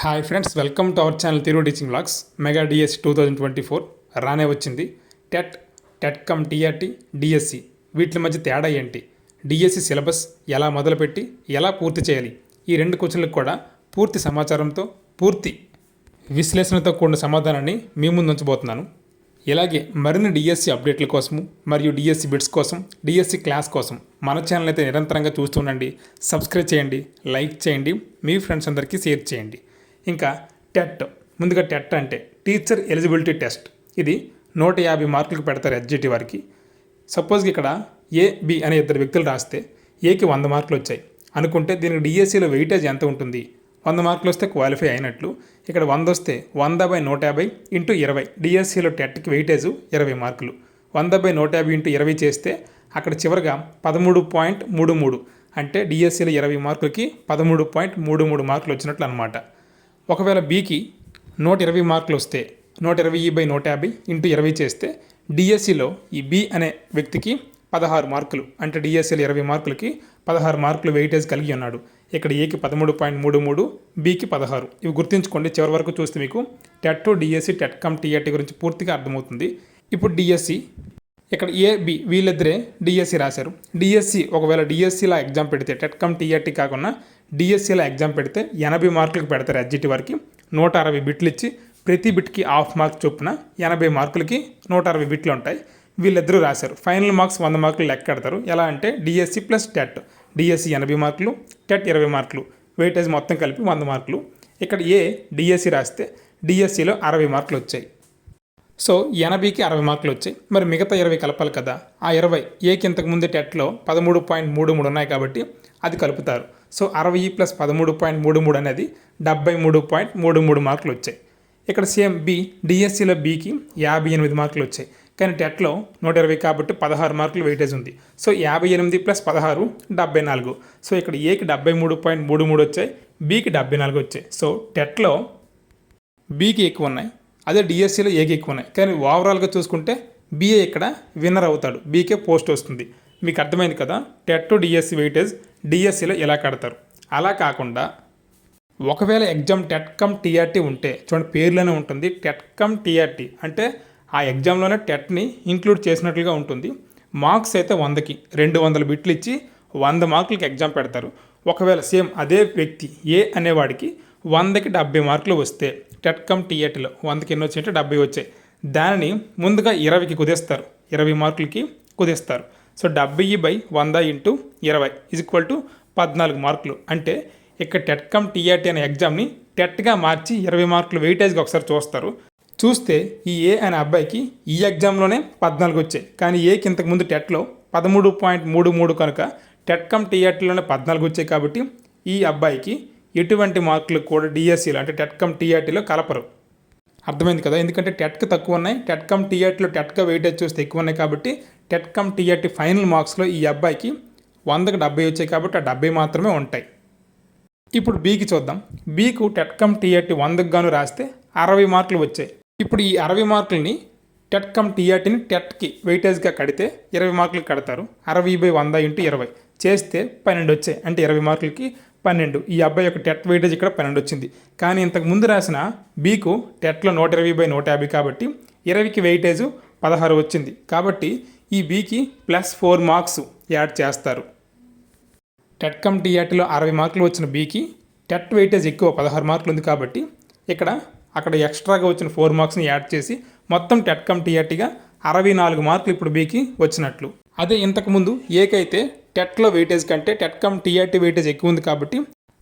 Hi friends welcome to our channel తిరుగు teaching blogs mega DS two thousand twenty four రానే వచ్చింది. TET TET cum TRT DSC వీటి మధ్య తేడా ఏంటి? డిఎస్సి సిలబస్ ఎలా మొదలుపెట్టి ఎలా పూర్తి చేయాలి? ఈ రెండు క్వశ్చన్లకు కూడా పూర్తి సమాచారంతో పూర్తి విశ్లేషణతో కూడిన సమాధానాన్ని మీ ముందు ఉంచబోతున్నాను. ఇలాగే మరిన్ని డిఎస్సి అప్డేట్ల కోసము మరియు డిఎస్సి బిట్స్ కోసం డిఎస్సి క్లాస్ కోసం మన ఛానల్ అయితే నిరంతరంగా చూస్తుండండి సబ్స్క్రైబ్ చేయండి లైక్ చేయండి మీ ఫ్రెండ్స్ అందరికీ షేర్ చేయండి. ఇంకా టెట్ ముందుగా టెట్ అంటే టీచర్ ఎలిజిబిలిటీ టెస్ట్. ఇది నూట యాభై మార్కులకు పెడతారు ఎస్జిటి వారికి. సపోజ్ ఇక్కడ ఏ బి అనే ఇద్దరు వ్యక్తులు రాస్తే ఏకి వంద మార్కులు వచ్చాయి. అనుకుంటే దీనికి డిఎస్సిలో వెయిటేజ్ ఎంత ఉంటుంది? వంద మార్కులు వస్తే క్వాలిఫై అయినట్లు. ఇక్కడ వంద వస్తే వంద బై నూట యాభై ఇంటూ ఇరవై. డిఎస్సిలో టెట్కి వెయిటేజ్ ఇరవై మార్కులు. వంద బై నూట యాభై ఇంటూ ఇరవై చేస్తే అక్కడ చివరిగా పదమూడు పాయింట్ మూడు మూడు. అంటే డిఎస్సిలో ఇరవై మార్కులకి పదమూడు పాయింట్ మూడు మూడు మార్కులు వచ్చినట్లు అనమాట ఒకవేళ బీకి నూట ఇరవై మార్కులు వస్తే నూట ఇరవై e బై నూట యాభై ఇంటూ ఇరవై చేస్తే డిఎస్సిలో ఈ బి అనే వ్యక్తికి పదహారు మార్కులు అంటే డిఎస్సిలో ఇరవై మార్కులకి పదహారు మార్కులు వెయిటేజ్ కలిగి ఉన్నాడు. ఇక్కడ ఏకి పదమూడు పాయింట్ మూడు మూడు బీకి పదహారు. ఇవి గుర్తుంచుకోండి చివరి వరకు చూస్తే మీకు TET to DSC TET cum TRT గురించి పూర్తిగా అర్థమవుతుంది. ఇప్పుడు డిఎస్సి ఇక్కడ ఏ బి వీళ్ళిద్దరే డిఎస్సి రాశారు. డిఎస్సి ఒకవేళ డిఎస్సిలా ఎగ్జామ్ పెడితే టెట్ కమ్ టీఆర్టీ కాకుండా డిఎస్సిలో ఎగ్జామ్ పెడితే ఎనభై మార్కులకు పెడతారు ఎడ్జిటి వారికి. నూట అరవై బిట్లు ఇచ్చి ప్రతి బిట్కి హాఫ్ మార్క్ చొప్పున ఎనభై మార్కులకి నూట అరవై బిట్లు ఉంటాయి. వీళ్ళిద్దరూ రాశారు. ఫైనల్ మార్క్స్ వంద మార్కులు లెక్క కడతారు. ఎలా అంటే డిఎస్సి ప్లస్ టెట్ డిఎస్సి ఎనభై మార్కులు టెట్ ఇరవై మార్కులు వెయిటేజ్ మొత్తం కలిపి వంద మార్కులు. ఇక్కడ ఏ డిఎస్సి రాస్తే డిఎస్సిలో అరవై మార్కులు వచ్చాయి. సో ఎనభైకి అరవై మార్కులు వచ్చాయి. మరి మిగతా ఇరవై కలపాలి కదా. ఆ ఇరవై ఏకి ఇంతకు ముందు టెట్లో పదమూడు పాయింట్ మూడు మూడు ఉన్నాయి కాబట్టి అది కలుపుతారు. సో అరవై ప్లస్ పదమూడు పాయింట్ మూడు మూడు అనేది డెబ్బై మూడు పాయింట్ మూడు మూడు మార్కులు వచ్చాయి. ఇక్కడ సేమ్ బి డిఎస్సిలో బికి యాభై ఎనిమిది మార్కులు వచ్చాయి. కానీ టెట్లో నూట ఇరవై కాబట్టి పదహారు మార్కులు వెయిటేజ్ ఉంది. సో యాభై ఎనిమిది ప్లస్ పదహారు డెబ్బై నాలుగు. సో ఇక్కడ ఏకి డెబ్బై మూడు పాయింట్ మూడు మూడు వచ్చాయి బీకి డెబ్బై నాలుగు వచ్చాయి. సో టెట్లో బీకి ఎక్కువ ఉన్నాయి. అదే డిఎస్సిలో ఏకి ఎక్కువ ఉన్నాయి. కానీ ఓవరాల్గా చూసుకుంటే బీఏ ఇక్కడ విన్నర్ అవుతాడు. బీకే పోస్ట్ వస్తుంది. మీకు అర్థమైంది కదా? టెట్ టు డిఎస్సి వెయిటేజ్ డిఎస్సిలో ఎలా కడతారు? అలా కాకుండా ఒకవేళ ఎగ్జామ్ టెట్ కమ్ టీఆర్టీ ఉంటే చూడండి పేర్లోనే ఉంటుంది టెట్ కమ్ టీఆర్టీ అంటే ఆ ఎగ్జామ్లోనే టెట్ని ఇంక్లూడ్ చేసినట్లుగా ఉంటుంది. మార్క్స్ అయితే వందకి రెండు వందల బిట్లు ఇచ్చి వంద మార్కులకి ఎగ్జామ్ పెడతారు. ఒకవేళ సేమ్ అదే వ్యక్తి ఏ అనేవాడికి వందకి డెబ్బై మార్కులు వస్తే టెట్ కమ్ టీఆర్టీలో వందకి ఎన్ని వచ్చాయంటే డెబ్బై వచ్చాయి. దానిని ముందుగా ఇరవైకి కుదిస్తారు. ఇరవై మార్కులకి కుదిస్తారు. సో డెబ్బై బై వంద ఇంటూ ఇరవై ఈజ్ ఈక్వల్ టు పద్నాలుగు మార్కులు. అంటే ఇక్కడ టెట్కమ్ టీఆర్టీ అనే ఎగ్జామ్ని టెట్గా మార్చి ఇరవై మార్కులు వెయిటేజ్గా ఒకసారి చూస్తారు. చూస్తే ఈ ఏ అనే అబ్బాయికి ఈ ఎగ్జామ్లోనే పద్నాలుగు వచ్చాయి. కానీ ఏకి ఇంతకుముందు టెట్లో పదమూడు పాయింట్ మూడు మూడు కనుక టెట్కమ్ టీఆర్టీలోనే పద్నాలుగు వచ్చాయి కాబట్టి ఈ అబ్బాయికి ఎటువంటి మార్కులు కూడా డిఎస్సిలో అంటే టెట్కమ్ టీఆర్టీలో కలపరు. అర్థమైంది కదా? ఎందుకంటే టెట్కి తక్కువ ఉన్నాయి. టెట్కమ్ టీఆర్టీలో టెట్గా వెయిటేజ్ చూస్తే ఎక్కువ ఉన్నాయి కాబట్టి టెట్ కమ్ టీఆర్టీ ఫైనల్ మార్క్స్లో ఈ అబ్బాయికి వందకు డెబ్బై వచ్చాయి కాబట్టి ఆ డెబ్బై మాత్రమే ఉంటాయి. ఇప్పుడు బీకి చూద్దాం. బీకు టెట్కమ్ టీఆర్టీ వందకు గాను రాస్తే అరవై మార్కులు వచ్చాయి. ఇప్పుడు ఈ అరవై మార్కులని టెట్కమ్ టీఆర్టీని టెట్కి వెయిటేజ్గా కడితే ఇరవై మార్కులు కడతారు. అరవై బై వంద ఇంటూ ఇరవై. చేస్తే పన్నెండు వచ్చాయి. అంటే ఇరవై మార్కులకి పన్నెండు. ఈ అబ్బాయి యొక్క టెట్ వెయిటేజ్ ఇక్కడ పన్నెండు వచ్చింది. కానీ ఇంతకు ముందు రాసిన బీకు టెట్లో నూట ఇరవై బై నూట యాభై కాబట్టి ఇరవైకి వెయిటేజ్ పదహారు వచ్చింది. కాబట్టి ఈ బీకి ప్లస్ ఫోర్ మార్క్స్ యాడ్ చేస్తారు. టెట్ కమ్ టీఆర్టీలో అరవై మార్కులు వచ్చిన బీకి టెట్ వెయిటేజ్ ఎక్కువ పదహారు మార్కులు ఉంది కాబట్టి ఇక్కడ అక్కడ ఎక్స్ట్రాగా వచ్చిన ఫోర్ మార్క్స్ని యాడ్ చేసి మొత్తం టెట్ కమ్ టీఆర్టీగా అరవై నాలుగు మార్కులు ఇప్పుడు బీకి వచ్చినట్లు. అదే ఇంతకుముందు ఏకైతే టెట్లో వెయిటేజ్ కంటే టెట్ కమ్ టీఆర్టీ వెయిటేజ్ ఎక్కువ ఉంది కాబట్టి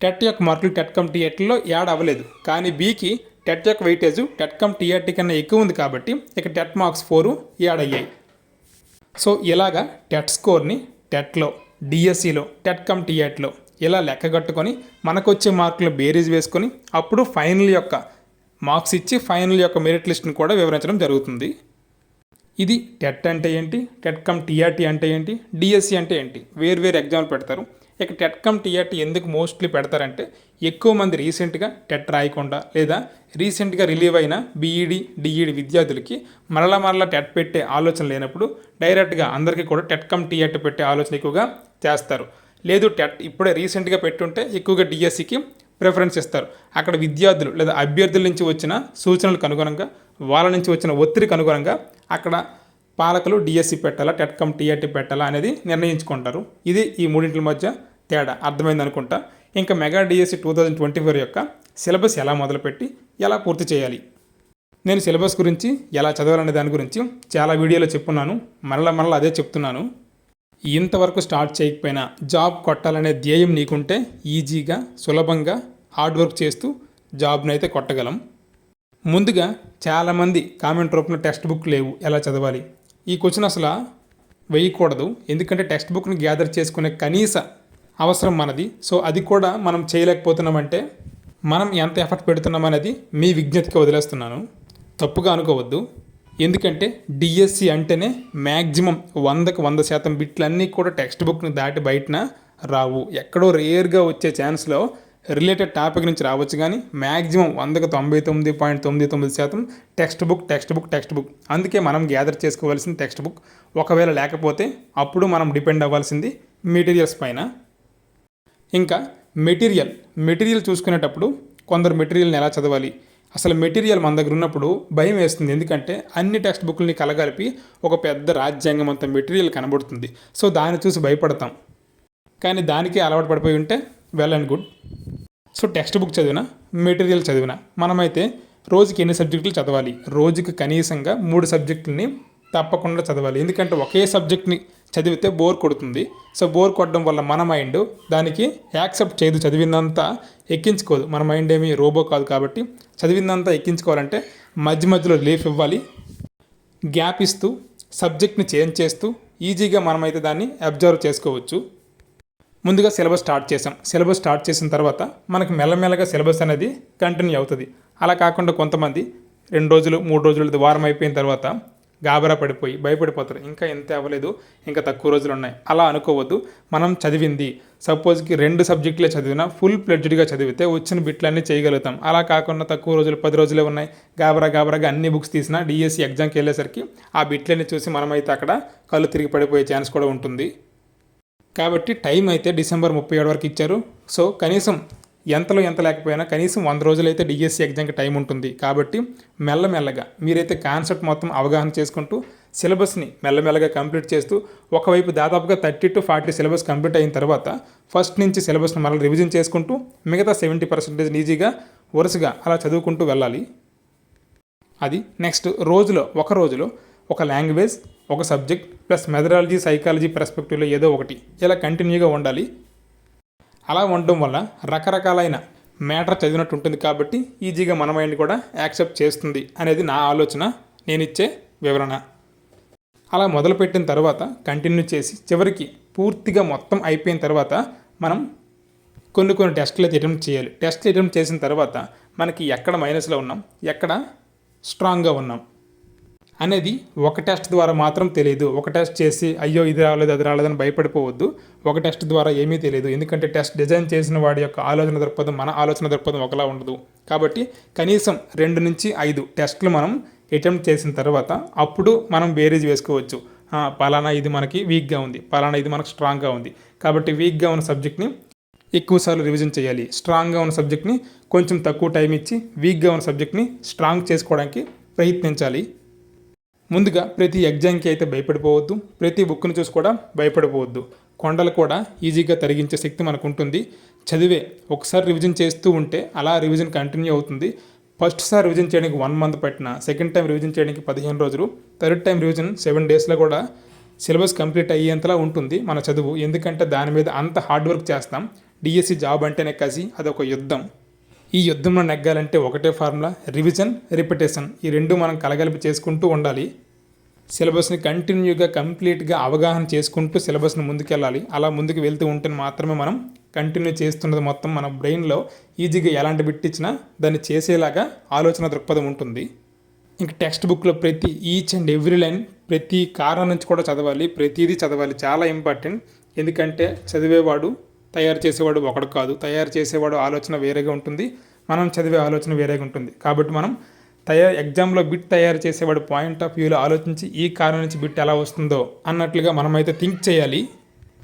టెట్ యొక్క మార్కులు టెట్ కమ్ టీఆర్టీలో యాడ్ అవ్వలేదు. కానీ బీకి టెట్ యొక్క వెయిటేజ్ టెట్ కమ్ టీఆర్టీ కన్నా ఎక్కువ ఉంది కాబట్టి ఇక టెట్ మార్క్స్ ఫోరు యాడ్ అయ్యాయి. సో ఇలాగా టెట్ స్కోర్ని టెట్లో డిఎస్సిలో టెట్ కమ్ టీఆర్టీలో ఇలా లెక్క కట్టుకొని మనకు వచ్చే మార్కులు బేరీజ్ వేసుకొని అప్పుడు ఫైనల్ యొక్క మార్క్స్ ఇచ్చి ఫైనల్ యొక్క మెరిట్ లిస్ట్ని కూడా వివరించడం జరుగుతుంది. ఇది టెట్ అంటే ఏంటి? టెట్ కమ్ టీఆర్టీ అంటే ఏంటి? డిఎస్సి అంటే ఏంటి? వేరు వేరు ఎగ్జామ్లు పెడతారు. ఇక టెట్కమ్ టీఆర్టీ ఎందుకు మోస్ట్లీ పెడతారంటే ఎక్కువ మంది రీసెంట్గా టెట్ రాయకుండా లేదా రీసెంట్గా రిలీవ్ అయిన బీఈడి డిఈడి విద్యార్థులకి మరలా మరలా టెట్ పెట్టే ఆలోచన లేనప్పుడు డైరెక్ట్గా అందరికీ కూడా టెట్కమ్ టీఆర్టీ పెట్టే ఆలోచన ఎక్కువగా చేస్తారు. లేదు టెట్ ఇప్పుడే రీసెంట్గా పెట్టుంటే ఎక్కువగా డిఎస్సికి ప్రిఫరెన్స్ ఇస్తారు. అక్కడ విద్యార్థులు లేదా అభ్యర్థుల నుంచి వచ్చిన సూచనలకు అనుగుణంగా వాళ్ళ నుంచి వచ్చిన ఒత్తిడికి అనుగుణంగా అక్కడ పాలకులు డిఎస్సి పెట్టాలా టెట్కమ్ టీఆర్టీ పెట్టాలా అనేది నిర్ణయించుకుంటారు. ఇది ఈ మూడింటి మధ్య తేడా అర్థమైంది అనుకుంటా. ఇంకా mega DSC two thousand twenty four యొక్క సిలబస్ ఎలా మొదలుపెట్టి ఎలా పూర్తి చేయాలి? నేను సిలబస్ గురించి ఎలా చదవాలనే దాని గురించి చాలా వీడియోలో చెప్పున్నాను. మరలా మరలా అదే చెప్తున్నాను. ఇంతవరకు స్టార్ట్ చేయకపోయినా జాబ్ కొట్టాలనే ధ్యేయం నీకుంటే ఈజీగా సులభంగా హార్డ్ వర్క్ చేస్తూ జాబ్ని అయితే కొట్టగలం. ముందుగా చాలామంది కామెంట్ రూపంలో టెక్స్ట్ బుక్ లేవు ఎలా చదవాలి? ఈ క్వశ్చన్ అసలు వేయకూడదు. ఎందుకంటే టెక్స్ట్ బుక్ని గ్యాదర్ చేసుకునే కనీస అవసరం మనది. సో అది కూడా మనం చేయలేకపోతున్నామంటే మనం ఎంత ఎఫర్ట్ పెడుతున్నామనేది మీ విజ్ఞతకి వదిలేస్తున్నాను. తప్పుగా అనుకోవద్దు. ఎందుకంటే డిఎస్సి అంటేనే మ్యాక్సిమం వందకు వంద శాతం బిట్లన్నీ కూడా టెక్స్ట్ బుక్ని దాటి బయటన రావు. ఎక్కడో రేర్గా వచ్చే ఛాన్స్లో రిలేటెడ్ టాపిక్ నుంచి రావచ్చు కానీ మ్యాక్సిమం వందకు తొంభై తొమ్మిది పాయింట్ తొమ్మిది తొమ్మిది శాతం text book text book text book అందుకే మనం గ్యాదర్ చేసుకోవాల్సిన టెక్స్ట్ బుక్ ఒకవేళ లేకపోతే అప్పుడు మనం డిపెండ్ అవ్వాల్సింది మెటీరియల్స్ పైన. ఇంకా మెటీరియల్ మెటీరియల్ చూసుకునేటప్పుడు కొందరు మెటీరియల్ని ఎలా చదవాలి? అసలు మెటీరియల్ మన దగ్గర ఉన్నప్పుడు భయం వేస్తుంది. ఎందుకంటే అన్ని టెక్స్ట్ బుక్లని కలగలిపి ఒక పెద్ద రాజ్యాంగం అంత మెటీరియల్ కనబడుతుంది. సో దాన్ని చూసి భయపడతాం. కానీ దానికే అలవాటు పడిపోయి ఉంటే well and good. So textbook చదివిన మెటీరియల్ చదివిన మనమైతే రోజుకి ఎన్ని సబ్జెక్టులు చదవాలి? రోజుకి కనీసంగా మూడు సబ్జెక్టులని తప్పకుండా చదవాలి. ఎందుకంటే ఒకే సబ్జెక్ట్ని చదివితే బోర్ కొడుతుంది. సో బోర్ కొట్టడం వల్ల మన మైండ్ దానికి యాక్సెప్ట్ చేయదు. చదివిందంతా ఎక్కించుకోదు. మన మైండ్ ఏమీ రోబో కాదు కాబట్టి చదివిందంతా ఎక్కించుకోవాలంటే మధ్య మధ్యలో లీఫ్ ఇవ్వాలి. గ్యాప్ ఇస్తూ సబ్జెక్ట్ని చేంజ్ చేస్తూ ఈజీగా మనమైతే దాన్ని అబ్జర్వ్ చేసుకోవచ్చు. ముందుగా సిలబస్ స్టార్ట్ చేసాం సిలబస్ స్టార్ట్ చేసిన తర్వాత మనకు మెల్లమెల్లగా సిలబస్ అనేది కంటిన్యూ అవుతుంది. అలా కాకుండా కొంతమంది రెండు రోజులు మూడు రోజులు వారం అయిపోయిన తర్వాత గాబరా పడిపోయి భయపడిపోతారు. ఇంకా ఎంత అవ్వలేదు ఇంకా తక్కువ రోజులు ఉన్నాయి అలా అనుకోవద్దు. మనం చదివింది. సపోజ్కి రెండు సబ్జెక్టులే చదివినా ఫుల్ ప్లెడ్జ్డ్గా చదివితే వచ్చిన బిట్లన్నీ చేయగలుగుతాం. అలా కాకుండా తక్కువ రోజులు పది రోజులే ఉన్నాయి. గాబరా గాబరాగా అన్ని బుక్స్ తీసినా డిఎస్సి ఎగ్జామ్కి వెళ్ళేసరికి ఆ బిట్లన్నీ చూసి మనమైతే అక్కడ కళ్ళు తిరిగి పడిపోయే ఛాన్స్ కూడా ఉంటుంది. కాబట్టి టైం అయితే డిసెంబర్ ముప్పై ఏడు వరకు ఇచ్చారు. సో కనీసం ఎంతలో ఎంత లేకపోయినా కనీసం వంద రోజులైతే డిఎస్సి ఎగ్జామ్కి టైం ఉంటుంది. కాబట్టి మెల్లమెల్లగా మీరైతే కాన్సెప్ట్ మొత్తం అవగాహన చేసుకుంటూ సిలబస్ని మెల్లమెల్లగా కంప్లీట్ చేస్తూ ఒకవైపు దాదాపుగా thirty to forty syllabus complete అయిన తర్వాత ఫస్ట్ నుంచి సిలబస్ని మళ్ళీ రివిజన్ చేసుకుంటూ మిగతా సెవెంటీ పర్సెంటేజ్ ఈజీగా వరుసగా అలా చదువుకుంటూ వెళ్ళాలి. అది నెక్స్ట్ రోజులో ఒక రోజులో ఒక లాంగ్వేజ్ ఒక సబ్జెక్ట్ ప్లస్ మెథడాలజీ సైకాలజీ పర్స్పెక్టివ్లో ఏదో ఒకటి. ఇలా కంటిన్యూగా ఉండాలి. అలా ఉండడం వల్ల రకరకాలైన మ్యాటర్ చదివినట్టు ఉంటుంది కాబట్టి ఈజీగా మన మైండ్ కూడా యాక్సెప్ట్ చేస్తుంది అనేది నా ఆలోచన నేను ఇచ్చే వివరణ. అలా మొదలుపెట్టిన తర్వాత కంటిన్యూ చేసి చివరికి పూర్తిగా మొత్తం అయిపోయిన తర్వాత మనం కొన్ని కొన్ని టెస్టులు అయితే అటెంప్ట్ చేయాలి. టెస్ట్లు అటెంప్ట్ చేసిన తర్వాత మనకి ఎక్కడ మైనస్లో ఉన్నాం ఎక్కడ స్ట్రాంగ్గా ఉన్నాం. అనేది ఒక టెస్ట్ ద్వారా మాత్రం తెలియదు ఒక టెస్ట్ చేసి అయ్యో ఇది రాలేదు అది రాలేదని భయపడిపోవద్దు. ఒక టెస్ట్ ద్వారా ఏమీ తెలియదు ఎందుకంటే టెస్ట్ డిజైన్ చేసిన వాడి యొక్క ఆలోచన దృక్పథం మన ఆలోచన దృక్పథం ఒకలా ఉండదు. కాబట్టి కనీసం రెండు నుంచి ఐదు టెస్ట్లు మనం అటెంప్ట్ చేసిన తర్వాత అప్పుడు మనం బేరీజ్ వేసుకోవచ్చు. పలానా ఇది మనకి వీక్గా ఉంది పలానా ఇది మనకు స్ట్రాంగ్గా ఉంది. కాబట్టి వీక్గా ఉన్న సబ్జెక్ట్ని ఎక్కువసార్లు రివిజన్ చేయాలి. స్ట్రాంగ్గా ఉన్న సబ్జెక్ట్ని కొంచెం తక్కువ టైం ఇచ్చి వీక్గా ఉన్న సబ్జెక్ట్ని స్ట్రాంగ్ చేసుకోవడానికి ప్రయత్నించాలి. ముందుగా ప్రతి ఎగ్జామ్కి అయితే భయపడిపోవద్దు ప్రతి బుక్ని చూసి కూడా భయపడిపోవద్దు. కొండలు కూడా ఈజీగా తరిగించే శక్తి మనకు ఉంటుంది చదివే ఒకసారి రివిజన్ చేస్తూ ఉంటే అలా రివిజన్ కంటిన్యూ అవుతుంది. ఫస్ట్ సార్ రివిజన్ చేయడానికి వన్ మంత్ పట్టిన సెకండ్ టైం రివిజన్ చేయడానికి పదిహేను రోజులు థర్డ్ టైం రివిజన్ సెవెన్ డేస్లో కూడా సిలబస్ కంప్లీట్ అయ్యేంతలా ఉంటుంది మన చదువు. ఎందుకంటే దాని మీద అంత హార్డ్ వర్క్ చేస్తాం. డిఎస్సి జాబ్ అంటేనే కసి అదొక యుద్ధం. ఈ యుద్ధంలో నెగ్గాలంటే ఒకటే ఫార్ములా రివిజన్ రిపిటేషన్ ఈ రెండు మనం కలగలిపి చేసుకుంటూ ఉండాలి. సిలబస్ని కంటిన్యూగా కంప్లీట్గా అవగాహన చేసుకుంటూ సిలబస్ని ముందుకెళ్ళాలి. అలా ముందుకు వెళ్తూ ఉంటే మాత్రమే మనం కంటిన్యూ చేస్తున్నది మొత్తం మన బ్రెయిన్లో ఈజీగా ఎలాంటి బిట్టిచ్చినా దాన్ని చేసేలాగా ఆలోచన దృక్పథం ఉంటుంది. ఇంక టెక్స్ట్ బుక్లో ప్రతి ఈచ్ అండ్ ఎవ్రీ లైన్ ప్రతి కారణం నుంచి కూడా చదవాలి. ప్రతిదీ చదవాలి. చాలా ఇంపార్టెంట్ ఎందుకంటే చదివేవాడు తయారు చేసేవాడు ఒకడు కాదు. తయారు చేసేవాడు ఆలోచన వేరేగా ఉంటుంది. మనం చదివే ఆలోచన వేరేగా ఉంటుంది. కాబట్టి మనం తయారు ఎగ్జామ్లో బిట్ తయారు చేసేవాడు పాయింట్ ఆఫ్ వ్యూలో ఆలోచించి ఈ కారణం నుంచి బిట్ ఎలా వస్తుందో అన్నట్లుగా మనమైతే థింక్ చేయాలి.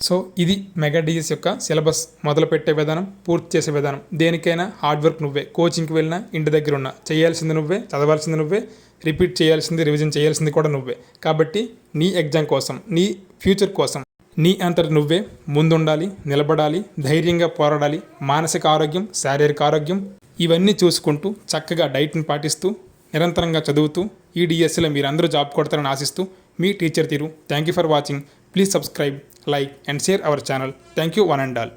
సో ఇది మెగా డిఎస్ యొక్క సిలబస్ మొదలుపెట్టే విధానం పూర్తి చేసే విధానం. దేనికైనా హార్డ్ వర్క్ నువ్వే. కోచింగ్కి వెళ్ళినా ఇంటి దగ్గర ఉన్నా. చేయాల్సింది నువ్వే చదవాల్సింది నువ్వే రిపీట్ చేయాల్సింది రివిజన్ చేయాల్సింది కూడా నువ్వే. కాబట్టి నీ ఎగ్జామ్ కోసం నీ ఫ్యూచర్ కోసం నీ అంతటి నువ్వే ముందుండాలి నిలబడాలి ధైర్యంగా పోరాడాలి మానసిక ఆరోగ్యం శారీరక ఆరోగ్యం ఇవన్నీ చూసుకుంటూ చక్కగా డైట్ని పాటిస్తూ నిరంతరంగా చదువుతూ ఈ డిఎస్సిలో మీరు అందరూ జాబ్ కొడతారని ఆశిస్తూ మీ టీచర్ తీరు. Thank you for watching please subscribe like and share our channel thank you one and all